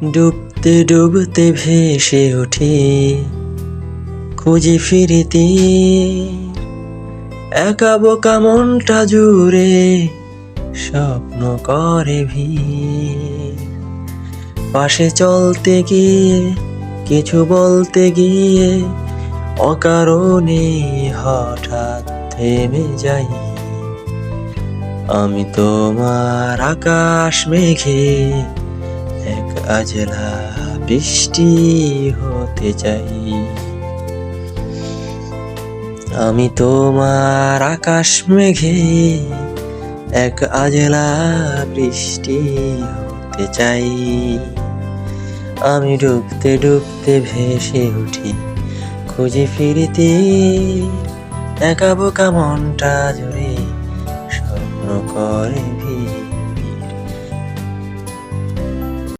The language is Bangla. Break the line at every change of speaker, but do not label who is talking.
ডুবতে ডুবতে ভেসে উঠি, খুঁজে ফিরিতি। একা বোকা মনটা জুড়ে স্বপ্ন করে ভিড়। পাশে চলতে গিয়ে, কিছু বলতে গিয়ে, অকারণে হঠাৎ থেমে যাই। আমি তোমার আকাশ মেঘে আজলা বৃষ্টি হতে চাই। আমি তোমার আকাশ মেঘে এক আজলা বৃষ্টি হতে চাই। আমি ডুবতে ডুবতে ভেসে উঠি, খুঁজে ফিরিতে একা বোকা মনটা জুড়ে স্বপ্ন করে